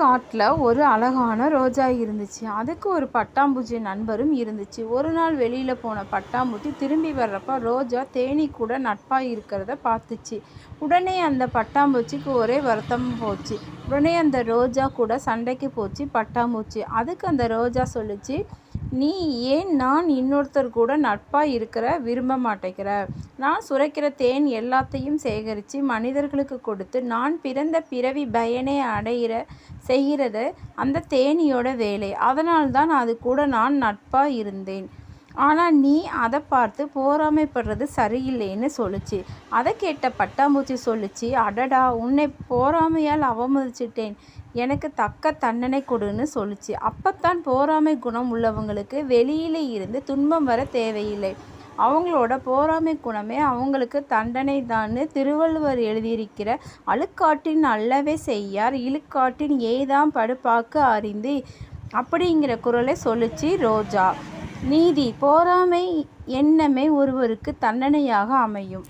காட்டில் ஒரு அழகான ரோஜா இருந்துச்சு. அதுக்கு ஒரு பட்டாம்பூச்சி நண்பரும் இருந்துச்சு. ஒரு நாள் வெளியில் போன பட்டாம்பூச்சி திரும்பி வர்றப்ப ரோஜா தேனி கூட நட்பாக இருக்கிறத பார்த்துச்சு. உடனே அந்த பட்டாம்பூச்சிக்கு ஒரே வருத்தம் போச்சு. உடனே அந்த ரோஜா கூட சண்டைக்கு போச்சு பட்டாம்பூச்சி. அதுக்கு அந்த ரோஜா சொல்லுச்சு நீ ஏன் நான் இன்னொருத்தர் கூட நட்பாக இருக்கிற விரும்ப மாட்டேங்கிற? நான் சுரைக்கிற தேன் எல்லாத்தையும் சேகரித்து மனிதர்களுக்கு கொடுத்து நான் பிறந்த பிறவி பயனை அடைகிற செய்கிறது அந்த தேனியோட வேலை. அதனால்தான் அது கூட நான் நட்பாக இருந்தேன். ஆனால் நீ அதை பார்த்து போராமைப்படுறது சரியில்லைன்னு சொல்லுச்சு. அதை கேட்ட பட்டாம்பூச்சி சொல்லுச்சு அடடா உன்னை போராமையால் அவமதிச்சிட்டேன். எனக்கு தக்க தண்டனை கொடுன்னு சொல்லுச்சு. அப்பத்தான் போராமை குணம் உள்ளவங்களுக்கு வெளியிலே இருந்து துன்பம் வர தேவையில்லை. அவங்களோட போராமை குணமே அவங்களுக்கு தண்டனை தான் திருவள்ளுவர் எழுதியிருக்கிற அழுக்காட்டின் அல்லவே செய்யார் இழுக்காட்டின் ஏதாம் படுப்பாக்கு அறிந்து அப்படிங்கிற குரலை சொல்லுச்சு ரோஜா. நீதி போராமை எண்ணமே ஒருவருக்கு தண்டனையாக அமையும்.